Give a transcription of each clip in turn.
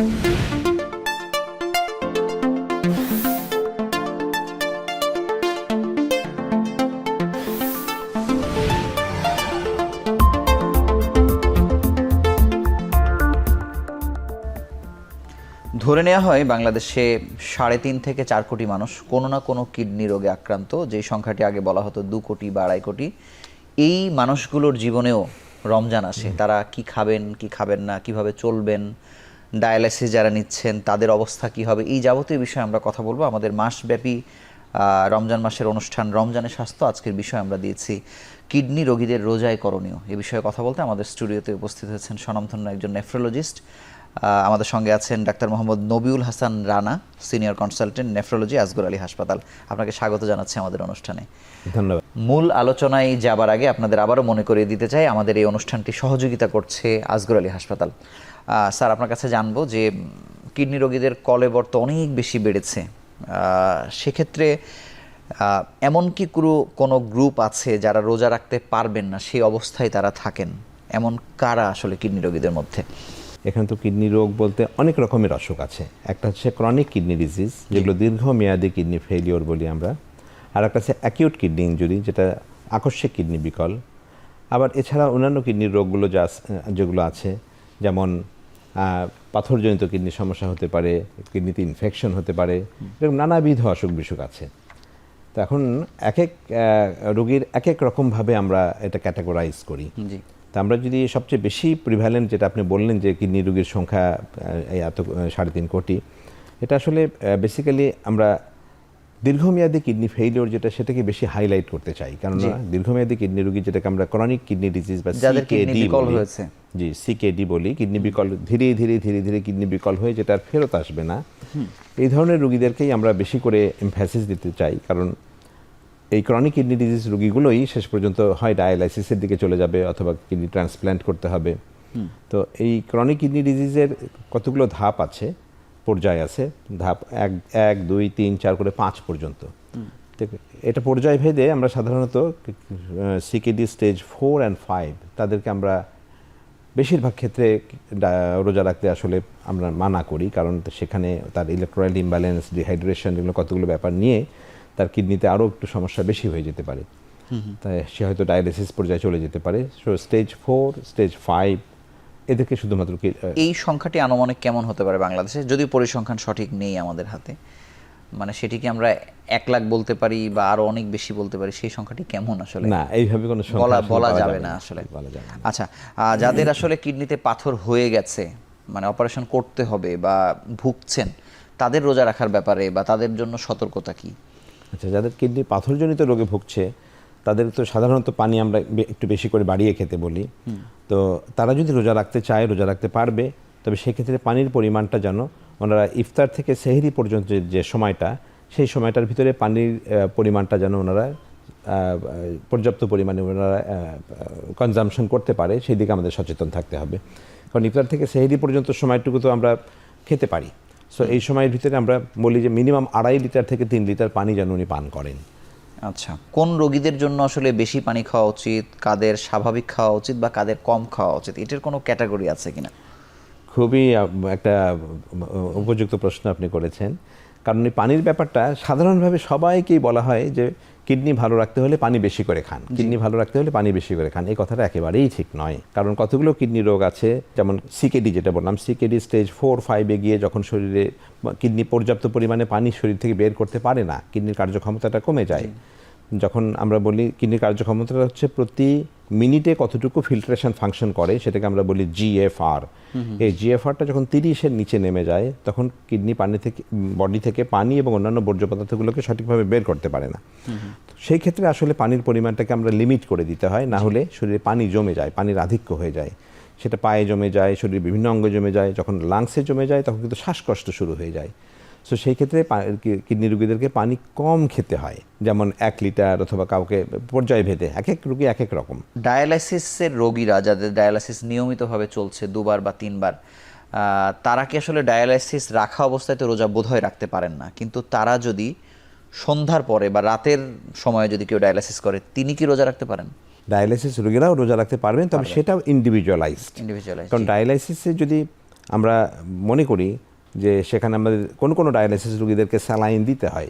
ধরে নেওয়া হয় বাংলাদেশে সাড়ে তিন থেকে চার কোটি মানুষ কোনো না কোনো কিডনি রোগে আক্রান্ত, যেই সংখ্যাটি আগে বলা হতো দু কোটি বা আড়াই কোটি। এই মানুষগুলোর জীবনেও রমজান আসে। তারা কি খাবেন কি খাবেন না, কীভাবে চলবেন ডায়ালাইসিস যারা নিচ্ছেন তাদের অবস্থা কি হবে? এই যাবতীয় বিষয়ে আমরা কথা বলব। আমাদের মাসব্যাপী রমজান মাসের অনুষ্ঠান রমজানের স্বাস্থ্য আজকের বিষয় আমরা দিয়েছি। কিডনি রোগীদের রোজায় করণীয়। এ বিষয়ে কথা বলতে আমাদের স্টুডিওতে উপস্থিত হয়েছেন স্বনামধন্য একজন নেফ্রোলজিস্ট আমাদের সঙ্গে আছেন doctor Mohammad Nabiul Hasan Rana senior consultant nephrology Asgar Ali হাসপাতাল। আপনাকে স্বাগত জানাচ্ছি আমাদের অনুষ্ঠানে। ধন্যবাদ। মূল আলোচনায় যাবার আগে আপনাদের আবারও মনে করিয়ে দিতে চাই আমাদের এই অনুষ্ঠানটি সহযোগিতা করছে আসগর আলী হাসপাতাল। স্যার আপনার কাছে জানব যে কিডনি রোগীদের কলেবর তো অনেক বেশি বেড়েছে। সেক্ষেত্রে এমন কি কোনো- কোনো গ্রুপ আছে যারা রোজা রাখতে পারবেন না সেই অবস্থায় তারা থাকেন? এমন কারা আসলে কিডনি রোগীদের মধ্যে? এখানে তো কিডনি রোগ বলতে অনেক রকমের অসুখ আছে। একটা হচ্ছে ক্রনিক কিডনি ডিজিজ যেগুলো দীর্ঘমেয়াদী কিডনি ফেলিওর বলি আমরা। আর একটা হচ্ছে অ্যাকিউট কিডনি ইঞ্জুরি যেটা আকস্মিক কিডনি বিকল। আবার এছাড়া অন্যান্য কিডনির রোগগুলো যা যেগুলো আছে যেমন পাথরজনিত কিডনি সমস্যা হতে পারে কিডনিতে ইনফেকশন হতে পারে এরকম নানাবিধ অসুখ বিসুখ আছে। তো এখন এক এক রোগীর এক এক রকমভাবে আমরা এটা ক্যাটাগরাইজ করি। তা আমরা যদি সবচেয়ে বেশি প্রিভ্যালেন্ট যেটা আপনি বললেন যে কিডনি রোগীর সংখ্যা এই এত সাড়ে তিন কোটি এটা আসলে বেসিক্যালি আমরা দীর্ঘমেয়াদী কিডনি ফেইলিওর যেটা সেটাকে বেশি হাইলাইট করতে চাই। কারণ দীর্ঘমেয়াদী কিডনি রোগী যেটাকে আমরা ক্রনিক কিডনি ডিজিজ বা সিকেডি হয়েছে। জি সিকেডি বলি কিডনি বিকল ধীরে ধীরে ধীরে ধীরে কিডনি বিকল হয়ে যেটা আর ফেরত আসবে না। এই ধরনের রুগীদেরকেই আমরা বেশি করে এমফ্যাসিস দিতে চাই কারণ এই ক্রনিক কিডনি ডিজিজ রুগীগুলোই শেষ পর্যন্ত হয় ডায়ালাইসিসের দিকে চলে যাবে অথবা কিডনি ট্রান্সপ্ল্যান্ট করতে হবে। তো এই ক্রনিক কিডনি ডিজিজের কতগুলো ধাপ আছে? পর্যায় আছে ধাপ এক এক দুই তিন চার করে পাঁচ পর্যন্ত। এটা পর্যায় ভেদে আমরা সাধারণত CKD stage four and five তাদেরকে আমরা বেশিরভাগ ক্ষেত্রে রোজা রাখতে আসলে আমরা মানা করি কারণ সেখানে তার ইলেকট্রয়েড ইমব্যালেন্স ডিহাইড্রেশন এগুলো কতগুলো ব্যাপার নিয়ে তার কিডনিতে আরও একটু সমস্যা বেশি হয়ে যেতে পারে। তাই সে হয়তো ডায়ালিসিস পর্যায়ে চলে যেতে পারে। So stage four stage five এদেরকে শুধুমাত্র এই সংখ্যাটি আনুমানিক কেমন হতে পারে বাংলাদেশে? যদি পরিসংখ্যান সঠিক নেই আমাদের হাতে। মানে সেটিকে আমরা এক লাখ বলতে পারি বা আরও অনেক বেশি বলতে পারি সেই সংখ্যাটি কেমন আসলে? না এইভাবে কোনো সংখ্যা বলা বলা যাবে না আসলে। আচ্ছা যাদের আসলে কিডনিতে পাথর হয়ে গেছে মানে অপারেশন করতে হবে বা ভুগছেন তাদের রোজা রাখার ব্যাপারে বা তাদের জন্য সতর্কতা কি? আচ্ছা যাদের কিডনি পাথরজনিত রোগে ভুগছে তাদের তো সাধারণত পানি আমরা একটু বেশি করে বাড়িয়ে খেতে বলি। তো তারা যদি রোজা রাখতে চায় রোজা রাখতে পারবে তবে সেক্ষেত্রে পানির পরিমাণটা যেন ওনারা ইফতার থেকে সেহরি পর্যন্ত যে- সময়টা, সেই সময়টার ভিতরে পানির পরিমাণটা যেন ওনারা পর্যাপ্ত পরিমাণে ওনারা কনজামশন করতে পারে, সেই দিকে আমাদের সচেতন থাকতে হবে। কারণ ইফতার থেকে সেহেরি পর্যন্ত সময়টুকু তো আমরা খেতে পারি। সো এই সময়ের ভিতরে আমরা বলি যে মিনিমাম আড়াই লিটার থেকে তিন লিটার পানি যেন উনি পান করেন। আচ্ছা কোন রোগীদের জন্য আসলে বেশি পানি খাওয়া উচিত? কাদের স্বাভাবিক খাওয়া উচিত বা কাদের কম খাওয়া উচিত? এটার কোনো ক্যাটাগরি আছে কিনা? খুবই একটা উপযুক্ত প্রশ্ন আপনি করেছেন। কারণ এই পানির ব্যাপারটা সাধারণভাবে সবাইকেই বলা হয় যে কিডনি ভালো রাখতে হলে পানি বেশি করে খান। কিডনি ভালো রাখতে হলে পানি বেশি করে খান। এই কথাটা একেবারেই ঠিক নয়। কারণ কতগুলো কিডনি রোগ আছে যেমন সিকেডি যেটা বললাম সিকেডি স্টেজ ফোর ফাইভে গিয়ে যখন শরীরে কিডনি পর্যাপ্ত পরিমাণে পানি শরীর থেকে বের করতে পারে না কিডনির কার্যক্ষমতাটা কমে যায়। যখন আমরা বলি কিডনির কার্যক্ষমতাটা হচ্ছে প্রতি মিনিটে কতটুকু ফিল্ট্রেশন ফাংশন করে সেটাকে আমরা বলি জিএফআর এই জিএফআরটা যখন তিরিশের নিচে নেমে যায় তখন কিডনি পানি থেকে বডি থেকে পানি এবং অন্যান্য বর্জ্য পদার্থগুলোকে সঠিকভাবে বের করতে পারে না। সেই ক্ষেত্রে আসলে পানির পরিমাণটাকে আমরা লিমিট করে দিতে হয় না হলে শরীরে পানি জমে যায় পানির আধিক্য হয়ে যায়। সেটা পায়ে জমে যায় শরীরের বিভিন্ন অঙ্গে জমে যায় যখন লাংসে জমে যায় তখন কিন্তু শ্বাসকষ্ট শুরু হয়ে যায়। সো সেই ক্ষেত্রে কিডনি রোগীদেরকে পানি কম খেতে হয়। যেমন এক লিটার অথবা কাউকে পর্যায় ভেদে এক এক রোগী এক এক রকম। ডায়ালাইসিসের রোগীরা যাদের ডায়ালাইসিস নিয়মিতভাবে চলছে দুবার বা তিনবার তারা কি আসলে ডায়ালাইসিস রাখা অবস্থায় তো রোজা বোধহয় রাখতে পারেন না। কিন্তু তারা যদি সন্ধ্যার পরে বা রাতের সময়ে যদি কেউ ডায়ালাইসিস করে তিনি কি রোজা রাখতে পারেন? ডায়ালাইসিস রোগীরাও রোজা রাখতে পারবেন তবে সেটাও ইন্ডিভিজুয়ালাইজড ইন্ডিভিজুয়ালাইজ কারণ ডায়ালাইসিসে যদি আমরা মনে করি যে সেখানে আমাদের কোনো কোনো ডায়ালিসিস রোগীদেরকে স্যালাইন দিতে হয়।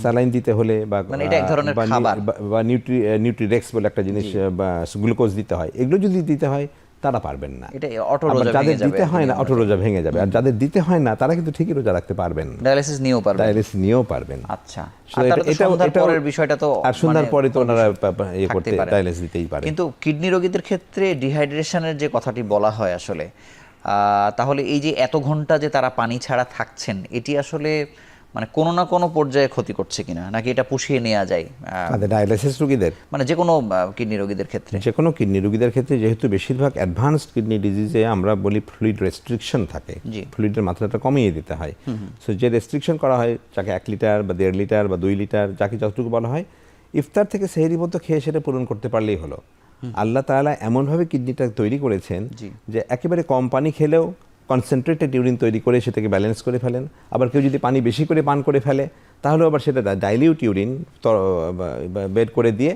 স্যালাইন দিতে হলে বা মানে এটা এক ধরনের খাবার। বা- নিউট্রি নিউট্রিরেক্স বলে একটা জিনিস বা গ্লুকোজ দিতে হয়। এগুলো যদি দিতে হয় তারা পারবেন না। এটা অটো রোজা যাদের দিতে হয় না অটো রোজা ভেঙে যাবে। আর যাদের দিতে হয় না তারা কিন্তু ঠিকই রোজা রাখতে পারবেন ডায়ালিসিস নিয়েও পারবে ডায়ালিসিস নিয়েও পারবেন। আচ্ছা। পরের বিষয়টা তো আর সন্ধ্যার মানে পরে তো ওনারা ইয়ে করতে ডায়ালিসিস দিতেই পারে। কিন্তু কিডনি রোগীদের ক্ষেত্রে ডিহাইড্রেশনের যে কথাটি বলা হয় আসলে তাহলে এই যে এত ঘণ্টা যে তারা পানি ছাড়া থাকছেন এটি আসলে মানে কোনো না কোনো পর্যায়ে ক্ষতি করছে কিনা? নাকি এটা পুষিয়ে নেওয়া যায়? আমাদের ডায়ালিসিস রোগীদের। মানে যে কোনো কিডনি রোগীদের ক্ষেত্রে। যে কোনো কিডনি রোগীদের ক্ষেত্রে যেহেতু বেশিরভাগ অ্যাডভান্সড কিডনি ডিজিজে আমরা বলি ফ্লুইড রেস্ট্রিকশন থাকে। ফ্লুইডের মাত্রাটা কমিয়ে দিতে হয়। সো যে রেস্ট্রিকশন করা হয় যাকে এক লিটার বা দেড় লিটার বা দুই লিটার যাকে যতটুকু বলা হয় ইফতার থেকে সেহেরি মতো খেয়ে সেটা পূরণ করতে পারলেই হলো। আল্লাহ তাআলা এমনভাবে কিডনিটা তৈরি করেছেন যে একেবারে কম পানি খেলেও কনসেন্ট্রেটেড ইউরিন তৈরি করে সেটাকে ব্যালেন্স করে ফেলেন। আবার কেউ যদি পানি বেশি করে পান করে ফেলে তাহলেও আবার সেটা ডাইলিউট ইউরিন বের করে দিয়ে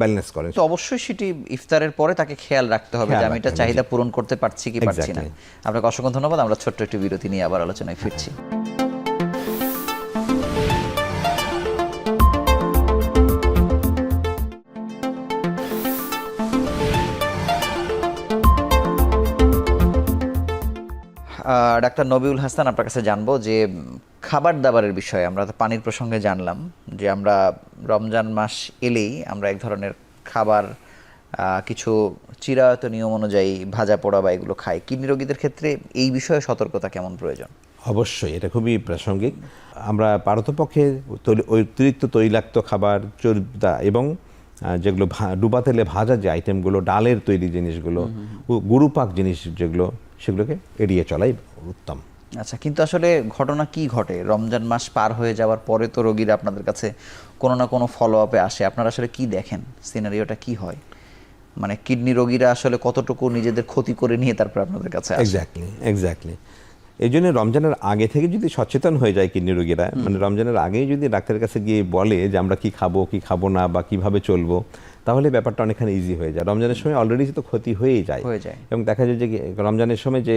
ব্যালেন্স করেন। তো অবশ্যই সেটি ইফতারের পরে তাকে খেয়াল রাখতে হবে যে আমি এটা চাহিদা পূরণ করতে পারছি কি পারছি না। আপনাকে অসংখ্য ধন্যবাদ আমরা ছোট্ট একটি বিরতি নিয়ে আবার আলোচনায় ফিরছি। ডাক্তার নবিউল হাসান আপনার কাছে জানব যে খাবার দাবারের বিষয়ে আমরা তো পানির প্রসঙ্গে জানলাম যে আমরা রমজান মাস এলেই আমরা এক ধরনের খাবার কিছু চিরায়ত নিয়ম অনুযায়ী ভাজা পোড়া বা এগুলো খাই। কিডনি রোগীদের ক্ষেত্রে এই বিষয়ে সতর্কতা কেমন প্রয়োজন? অবশ্যই এটা খুবই প্রাসঙ্গিক। আমরা পারতপক্ষে অতিরিক্ত তৈলাক্ত খাবার চর্বিতা এবং যেগুলো ডুবা তেলে ভাজা যে আইটেমগুলো ডালের তৈরি জিনিসগুলো গুরুপাক জিনিস যেগুলো সেগুলোকে এড়িয়ে চলাই উত্তম। আচ্ছা কিন্তু আসলে ঘটনা কি ঘটে? রমজান মাস পার হয়ে যাওয়ার পরে তো রোগীরা আপনাদের কাছে কোনো না কোনো ফলো আপে আসে। আপনারা আসলে কি দেখেন? সিনারিওটা কি হয়? মানে কিডনি রোগীরা আসলে কতটুকু নিজেদের ক্ষতি করে নিয়ে তারপর আপনাদের কাছে এক্স্যাক্টলি এক্স্যাক্টলি এই জন্য রমজানের আগে থেকে যদি সচেতন হয়ে যায় কিডনি রোগীরা মানে রমজানের আগেই যদি ডাক্তারের কাছে গিয়ে বলে যে আমরা কি খাব কি খাব না বা কীভাবে চলবো তাহলে ব্যাপারটা অনেকখানি ইজি হয়ে যায়। রমজানের সময় অলরেডি তো ক্ষতি হয়েই যায়। হয়ে যায়। এবং দেখা যায় যে রমজানের সময় যে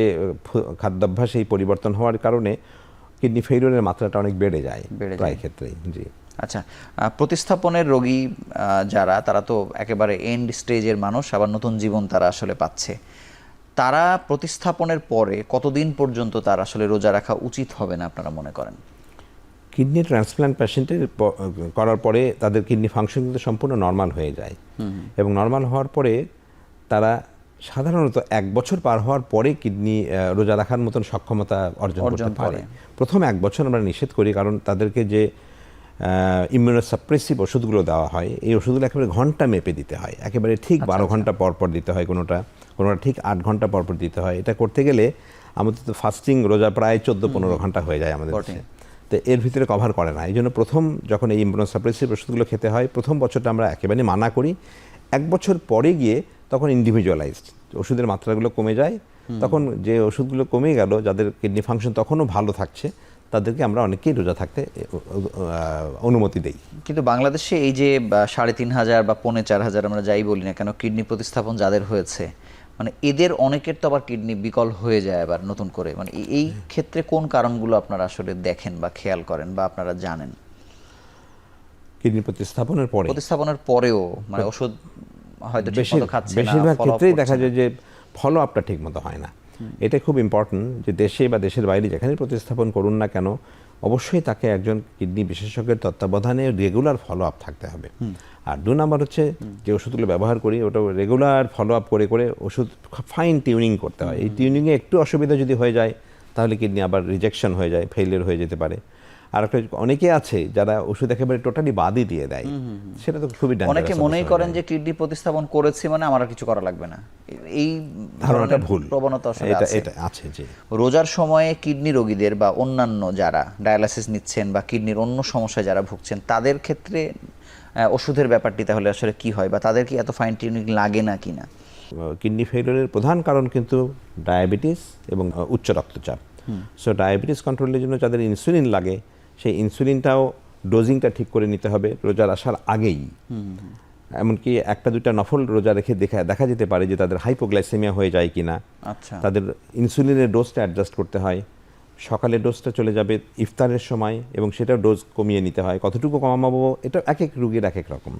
খাদ্যাভ্যাস এই পরিবর্তন হওয়ার কারণে কিডনি ফেইলিওরের মাত্রাটা অনেক বেড়ে যায় বেড়ে যায়। প্রায় ক্ষেত্রেই জি। আচ্ছা প্রতিস্থাপনের রোগী যারা তারা তো একেবারে এন্ড স্টেজের মানুষ আবার নতুন জীবন তারা আসলে পাচ্ছে। তারা প্রতিস্থাপনের পরে কতদিন পর্যন্ত তার আসলে রোজা রাখা উচিত হবে না আপনারা মনে করেন? কিডনি ট্রান্সপ্লান্ট পেশেন্টের করার পরে তাদের কিডনি ফাংশন কিন্তু সম্পূর্ণ নর্মাল হয়ে যায়। এবং নর্মাল হওয়ার পরে তারা সাধারণত এক বছর পার হওয়ার পরে কিডনি রোজা রাখার মতন সক্ষমতা অর্জন করতে পারে। প্রথম এক বছর আমরা নিষেধ করি কারণ তাদেরকে যে ইমিউনোসাপ্রেসিভ ওষুধগুলো দেওয়া হয় এই ওষুধগুলো একেবারে ঘণ্টা মেপে দিতে হয়। একেবারে ঠিক আচ্ছা, বারো ঘণ্টা পর পর দিতে হয় কোনোটা কোনোটা ঠিক আট ঘণ্টা পর পর দিতে হয়। এটা করতে গেলে আমাদের তো ফাস্টিং রোজা প্রায় চোদ্দ পনেরো ঘণ্টা হয়ে যায় আমাদের। তো এর ভিতরে কভার করে না। এই জন্য প্রথম যখন এই ইমিউনোসাপ্রেসিভ ওষুধগুলো খেতে হয় প্রথম বছরটা আমরা একেবারে মানা করি। এক বছর পরে গিয়ে তখন ইন্ডিভিজুয়ালাইজড ওষুধের মাত্রাগুলো কমে যায়। তখন যে ওষুধগুলো কমে গেল যাদের কিডনি ফাংশন তখনও ভালো থাকছে তাদেরকে আমরা অনেকেই রোজা থাকতে অনুমতি দেই। কিন্তু বাংলাদেশে এই যে বা, সাড়ে তিন হাজার বা পৌনে চার হাজার আমরা যাই বলি না কেন কিডনি প্রতিস্থাপন যাদের হয়েছে মানে এদের অনেকের তো আবার কিডনি বিকল হয়ে যায় আবার নতুন করে। মানে এই- ক্ষেত্রে কোন কারণগুলো আপনারা আসলে দেখেন বা খেয়াল করেন বা আপনারা জানেন? কিডনি প্রতিস্থাপনের পরে। প্রতিস্থাপনের পরেও মানে ওষুধ হয়তো ঠিকমতো খাচ্ছে না বেশিরভাগ ক্ষেত্রেই দেখা যায় যে ফলো আপটা ঠিক মতো হয় না। এটা খুব ইম্পর্টেন্ট যে দেশে বা দেশের বাইরে যেখানে প্রতিস্থাপন করুন না কেন অবশ্যই তাকে একজন কিডনি বিশেষজ্ঞের তত্ত্বাবধানে রেগুলার ফলো আপ থাকতে হবে। আর দু নাম্বার হচ্ছে যে ওষুধগুলো ব্যবহার করি ওটা রেগুলার ফলো আপ করে করে ওষুধ ফাইন টিউনিং করতে হয়। এই টিউনিংয়ে একটু অসুবিধা যদি হয়ে যায় তাহলে কিডনি আবার রিজেকশন হয়ে যায় ফেলিয়ার হয়ে যেতে পারে। আর একটা অনেকে আছে যারা ওষুধ একেবারে টোটালি বাদই দিয়ে দেয়। সেটা তো খুবই অনেকে মনেই করেন যে কিডনি প্রতিস্থাপন করেছি মানে আমার আর কিছু করা লাগবে না। এই ধারণাটা ভুল। প্রবণতা আসলে এটা আছে। এটা আছে জি। রোজার সময়ে কিডনি রোগীদের বা অন্যান্য যারা ডায়ালাসিস নিচ্ছেন বা কিডনির অন্য সমস্যায় যারা ভুগছেন তাদের ক্ষেত্রে ওষুধের ব্যাপারটি তাহলে আসলে কি হয় বা তাদের কি এত ফাইন টিউনিং লাগে না কিনা? কিডনি ফেলিয়ারের প্রধান কারণ কিন্তু ডায়াবেটিস এবং উচ্চ রক্তচাপ। সো ডায়াবেটিস কন্ট্রোলের জন্য যাদের ইনসুলিন লাগে সেই ইনসুলিনটাও ডোজিংটা ঠিক করে নিতে হবে রোজার আসার আগেই। এমনকি একটা দুইটা নফল রোজা রেখে দেখা দেখা যেতে পারে যে তাদের হাইপোগ্লাইসেমিয়া হয়ে যায় কিনা। আচ্ছা। তাদের ইনসুলিনের ডোজটা অ্যাডজাস্ট করতে হয়। সকালের ডোজটা চলে যাবে ইফতারের সময় এবং সেটাও ডোজ কমিয়ে নিতে হয়। কতটুকু কমাবো এটা এক এক রুগীর এক এক রকম।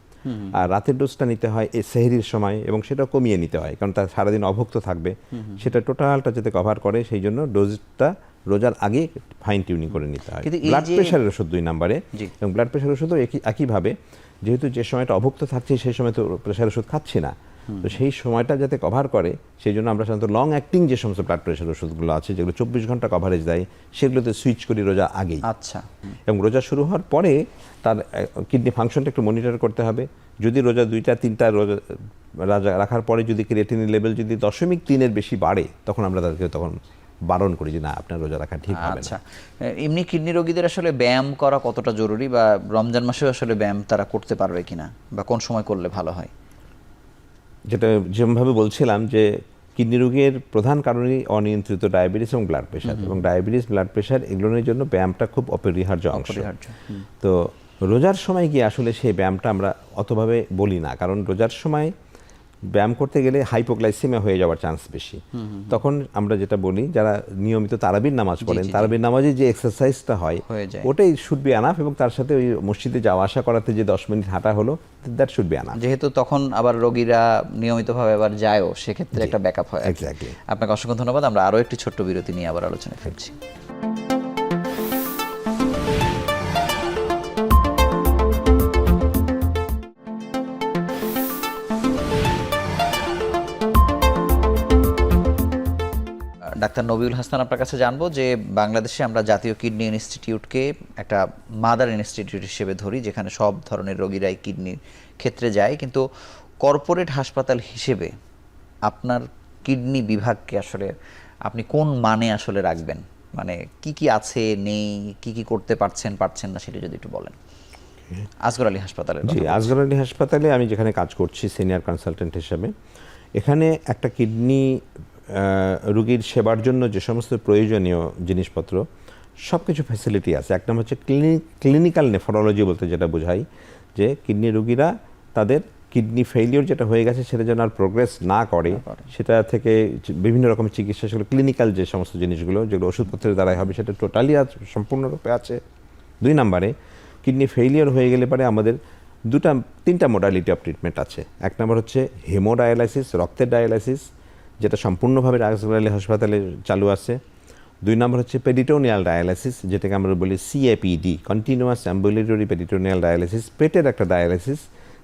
আর রাতের ডোজটা নিতে হয় এই সেহরির সময় এবং সেটা কমিয়ে নিতে হয়। কারণ তার সারাদিন অভুক্ত থাকবে। সেটা টোটালটা যাতে কভার করে সেই জন্য ডোজটা রোজার আগে ফাইন টিউনিং করে নিতে হয়। কিন্তু ব্লাড প্রেশারের ওষুধ দুই নাম্বারে এবং ব্লাড প্রেশার ওষুধও একই একইভাবে যেহেতু যে সময়টা অভুক্ত থাকছি সেই সময় তো প্রেশার ওষুধ খাচ্ছি না। তো সেই সময়টা যাতে কভার করে সেই জন্য আমরা সাধারণত লং অ্যাক্টিং যে সমস্ত ব্লাড প্রেশার ওষুধগুলো আছে যেগুলো চব্বিশ ঘণ্টা কভারেজ দেয় সেগুলোতে সুইচ করি রোজা আগেই। আচ্ছা। এবং রোজা শুরু হওয়ার পরে তার কিডনি ফাংশনটা একটু মনিটর করতে হবে। যদি রোজা দুইটা তিনটা রোজা রাজা রাখার পরে যদি ক্রিয়েটিনের লেভেল যদি দশমিক তিনের বেশি বাড়ে তখন আমরা তাদেরকে তখন বারণ করি যে না আপনার রোজা রাখা ঠিক হবে আচ্ছা। এমনি কিডনি রোগীদের আসলে ব্যায়াম করা কতটা জরুরি বা রমজান মাসেও আসলে ব্যায়াম তারা করতে পারবে কিনা বা কোন সময় করলে ভালো হয়? যেটা যেমনভাবে বলছিলাম যে কিডনি রোগের প্রধান কারণই অনিয়ন্ত্রিত ডায়াবেটিস এবং ব্লাড প্রেশার এবং ডায়াবেটিস ব্লাড প্রেশার এগুলোর জন্য ব্যায়ামটা খুব অপরিহার্য অংশ। তো রোজার সময় গিয়ে আসলে সেই ব্যায়ামটা আমরা অতভাবে বলি না। কারণ রোজার সময় ব্যায়াম করতে গেলে হাইপোগ্লাইসিমিয়া হয়ে যাওয়ার চান্স বেশি তখন আমরা যেটা বলি যারা নিয়মিত তারাবির নামাজ পড়েন তারাবির নামাজে যে এক্সারসাইজটা হয়। ওটাই শুড বি আনাফ এবং তার সাথে ওই মসজিদে যাওয়া আসা করাতে যে দশ মিনিট হাঁটা হলো দ্যাট শুড বি আনাফ যেহেতু তখন আবার রোগীরা নিয়মিতভাবে আবার যায়ও সেক্ষেত্রে একটা ব্যাকআপ হয়। Exactly. আপনাকে অসংখ্য ধন্যবাদ আমরা আরও একটি ছোট্ট বিরতি নিয়ে আবার আলোচনা ফিরছি ডাক্তার নবিউল হাসান আপনার কাছে জানব যে বাংলাদেশে আমরা জাতীয় কিডনি ইনস্টিটিউটকে একটা মাদার ইনস্টিটিউট হিসেবে ধরি যেখানে সব ধরনের রোগীরাই কিডনির ক্ষেত্রে যায়। কিন্তু কর্পোরেট হাসপাতাল হিসেবে আপনার কিডনি বিভাগকে আসলে আপনি কোন মানে আসলে রাখবেন? মানে কি কি আছে নেই কি কি করতে পারছেন পারছেন না সেটা যদি একটু বলেন। আসগর আলী হাসপাতালের জি আসগর আলী হাসপাতালে আমি যেখানে কাজ করছি সিনিয়র কনসালটেন্ট হিসেবে এখানে একটা কিডনি রুগীর সেবার জন্য যে সমস্ত প্রয়োজনীয় জিনিসপত্র সব কিছু ফ্যাসিলিটি আছে। এক নম্বর হচ্ছে ক্লিনিক ক্লিনিক্যাল নেফরোলজি বলতে যেটা বোঝাই যে কিডনি রুগীরা তাদের কিডনি ফেইলিওর যেটা হয়ে গেছে সেটা যেন আর প্রোগ্রেস না করে সেটা থেকে বিভিন্ন রকম চিকিৎসা সেগুলো ক্লিনিক্যাল যে সমস্ত জিনিসগুলো যেগুলো ওষুধপত্রের দ্বারাই হবে সেটা টোটালি আজ সম্পূর্ণরূপে আছে। দুই নম্বরে কিডনি ফেইলিওর হয়ে গেলে পরে আমাদের দুটা তিনটা মোডালিটি অফ ট্রিটমেন্ট আছে। এক নম্বর হচ্ছে হেমোডায়ালাইসিস রক্তের ডায়ালাইসিস যেটা সম্পূর্ণভাবে রাজগড় হাসপাতালে চালু আছে। দুই নম্বর হচ্ছে পেডিটোনিয়াল ডায়ালাইসিস যেটাকে আমরা বলি CAPD continuous ambulatory peritoneal dialysis পেটের একটা ডায়ালাইসিস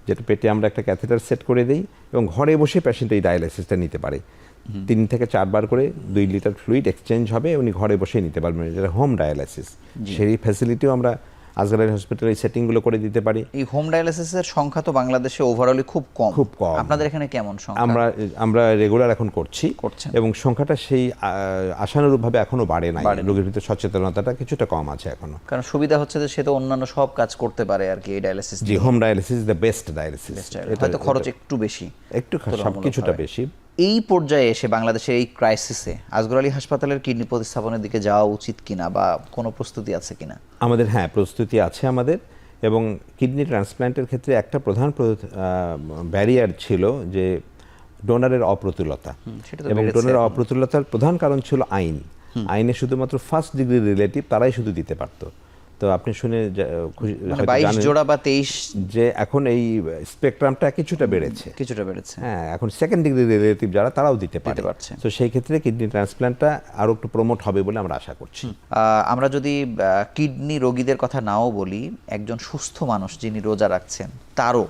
যেটা পেটে আমরা একটা ক্যাথেটার সেট করে দিই এবং ঘরে বসে পেশেন্ট এই ডায়ালাইসিসটা নিতে পারে। তিন থেকে চারবার করে দুই লিটার ফ্লুইড এক্সচেঞ্জ হবে উনি ঘরে বসেই নিতে পারবেন যেটা হোম ডায়ালাইসিস সেই ফ্যাসিলিটিও আমরা আজগার হসপিটালে এই সেটিংগুলো করে দিতে পারি। এই হোম ডায়ালিসিসের সংখ্যা তো বাংলাদেশে ওভারঅলি খুব কম। খুব কম। আপনাদের এখানে কেমন সংখ্যা? আমরা আমরা রেগুলার এখন করছি। এবং সংখ্যাটা সেই আশানুরূপভাবে এখনও বাড়ে নাই। রোগীর ভিতরে সচেতনতাটা কিছুটা কম আছে এখনও। কারণ সুবিধা হচ্ছে যে সে তো অন্যান্য সব কাজ করতে পারে আর কি এই dialysis G home dialysis the best dialysis এটা হয়তো খরচ একটু বেশি একটু সব কিছুটা বেশি। এই পর্যায়ে এসে বাংলাদেশের এই ক্রাইসিসে আজগর আলী হাসপাতালের কিডনি প্রতিস্থাপনের দিকে যাওয়া উচিত কিনা বা কোনো প্রস্তুতি আছে কিনা? আমাদের হ্যাঁ প্রস্তুতি আছে আমাদের এবং কিডনি ট্রান্সপ্ল্যান্টের ক্ষেত্রে একটা প্রধান ব্যারিয়ার ছিল যে ডোনারের অপ্রতুলতা। এবং ডোনারের অপ্রতুলতার প্রধান কারণ ছিল আইন। আইনে শুধুমাত্র ফার্স্ট ডিগ্রি রিলেটিভ তারাই শুধু দিতে পারতো। তো আপনি শুনে মানে বাইশ জোড়া বা তেইশ যে এখন এই স্পেকট্রামটা কিছুটা বেড়েছে। কিছুটা বেড়েছে। হ্যাঁ এখন সেকেন্ড ডিগ্রি রিলেটিভ যারা তারাও দিতে পারে। পারছে। তো সেই ক্ষেত্রে কিডনি ট্রান্সপ্ল্যান্টটা আরও একটু প্রমোট হবে বলে আমরা আশা করছি। আমরা যদি কিডনি রোগীদের কথা নাও বলি একজন সুস্থ মানুষ যিনি রোজা রাখছেন তারও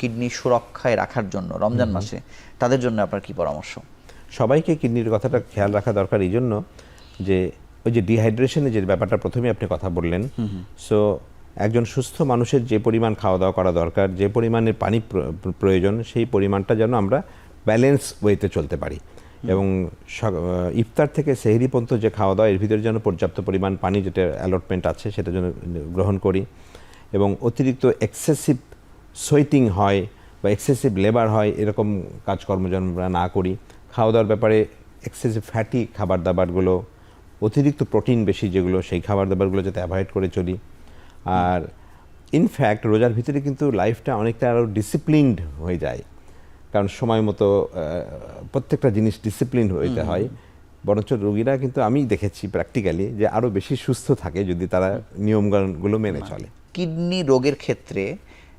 কিডনি সুরক্ষায় রাখার জন্য রমজান মাসে তাদের জন্য আপনার কি পরামর্শ? সবাইকে কিডনির কথাটা খেয়াল রাখা দরকার। এই জন্য যে ওই যে ডিহাইড্রেশনের যে ব্যাপারটা প্রথমে আপনি কথা বললেন সো একজন সুস্থ মানুষের যে পরিমাণ খাওয়া দাওয়া করা দরকার যে পরিমাণের পানি প্রয়োজন সেই পরিমাণটা যেন আমরা ব্যালেন্স ওয়েতে চলতে পারি। এবং ইফতার থেকে সেহরি পর্যন্ত যে খাওয়া দাওয়া এর ভিতরে যেন পর্যাপ্ত পরিমাণ পানি যেটা অ্যালটমেন্ট আছে সেটা যেন গ্রহণ করি। এবং অতিরিক্ত এক্সেসিভ সোয়েটিং হয় বা এক্সেসিভ লেবার হয় এরকম কাজকর্ম যেন আমরা না করি। খাওয়া দাওয়ার ব্যাপারে এক্সেসিভ ফ্যাটি খাবার দাবারগুলো অতিরিক্ত প্রোটিন বেশি যেগুলো সেই খাবার দাবারগুলো যাতে অ্যাভয়েড করে চলি। আর ইনফ্যাক্ট রোজার ভিতরে কিন্তু লাইফটা অনেকটা আরও ডিসিপ্লিনড হয়ে যায়। কারণ সময় মতো প্রত্যেকটা জিনিস ডিসিপ্লিন হইতে হয়। বরঞ্চ রোগীরা কিন্তু আমি দেখেছি প্র্যাকটিক্যালি যে আরও বেশি সুস্থ থাকে যদি তারা নিয়মগুলো মেনে চলে। কিডনি রোগের ক্ষেত্রে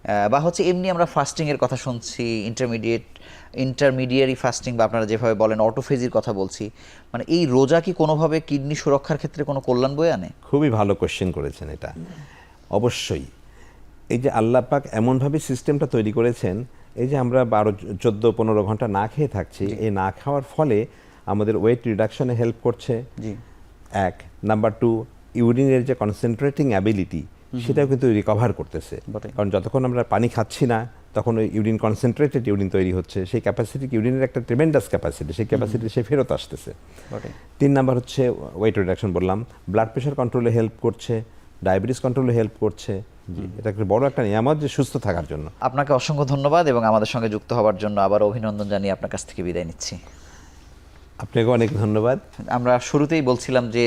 বা হচ্ছে এমনি আমরা ফাস্টিং এর কথা শুনছি ইন্টারমিডিয়েট ইন্টারমিডিয়ারি ফাস্টিং বা আপনারা যেভাবে বলেন অটোফেজির কথা বলছি মানে এই রোজা কি কোনোভাবে কিডনি সুরক্ষার ক্ষেত্রে কোনো কল্যাণ বয়ে আনে? খুবই ভালো কোশ্চেন করেছেন এটা। অবশ্যই। এই যে আল্লাহ পাক এমনভাবে সিস্টেমটা তৈরি করেছেন এই যে আমরা বারো চোদ্দ পনেরো ঘণ্টা না খেয়ে থাকছি এই না খাওয়ার ফলে আমাদের ওয়েট রিডাকশনে হেল্প করছে। জি। এক নাম্বার টু ইউরিনের যে কনসেন্ট্রেটিং অ্যাবিলিটি সেটাও কিন্তু রিকভার করতেছে। কারণ যতক্ষণ আমরা পানি খাচ্ছি না তখন ওই ইউরিন কনসেন্ট্রেটেড ইউরিন তৈরি হচ্ছে। সেই ক্যাপাসিটি ইউরিনের একটা ট্রিমেন্ডাস ক্যাপাসিটি সেই ক্যাপাসিটি সে ফেরত আসতেছে। তিন নাম্বার হচ্ছে ওয়েট রিডাকশন বললাম। ব্লাড প্রেশার কন্ট্রোলে হেল্প করছে ডায়াবেটিস কন্ট্রোলে হেল্প করছে। এটা একটা বড় একটা নিয়ামত যে সুস্থ থাকার জন্য। আপনাকে অসংখ্য ধন্যবাদ এবং আমাদের সঙ্গে যুক্ত হওয়ার জন্য আবার অভিনন্দন জানিয়ে আপনার কাছ থেকে বিদায় নিচ্ছি। আপনাকে অনেক ধন্যবাদ। আমরা শুরুতেই বলছিলাম যে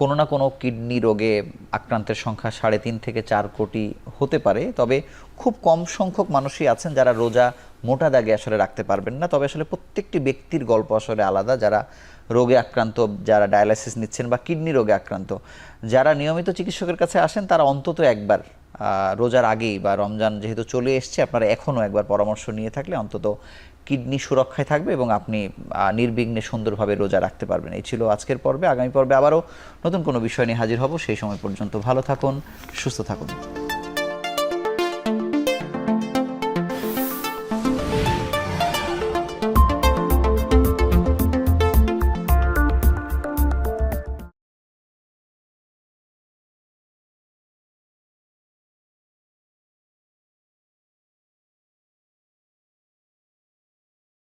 কোনো না কোনো কিডনি রোগে আক্রান্তের সংখ্যা সাড়ে তিন থেকে চার কোটি হতে পারে, তবে খুব কম সংখ্যক মানুষই আছেন যারা রোজা মোটা দাগে আসলে রাখতে পারবেন না। তবে আসলে প্রত্যেকটি ব্যক্তির গল্প আসলে আলাদা, যারা রোগে আক্রান্ত, যারা ডায়ালাইসিস নিচ্ছেন বা কিডনি রোগে আক্রান্ত। যারা নিয়মিত চিকিৎসকের কাছে আসেন, তারা অন্তত একবার রোজার আগেই বা রমজান যেহেতু চলে এসছে, আপনারা এখনও একবার পরামর্শ নিয়ে থাকলে অন্তত কিডনি সুরক্ষায় থাকবে এবং আপনি নির্বিঘ্নে সুন্দরভাবে রোজা রাখতে পারবেন। এই ছিল আজকের পর্বে। আগামী পর্বে আবারও নতুন কোনো বিষয় নিয়ে হাজির হব। সেই সময় পর্যন্ত ভালো থাকুন, সুস্থ থাকুন।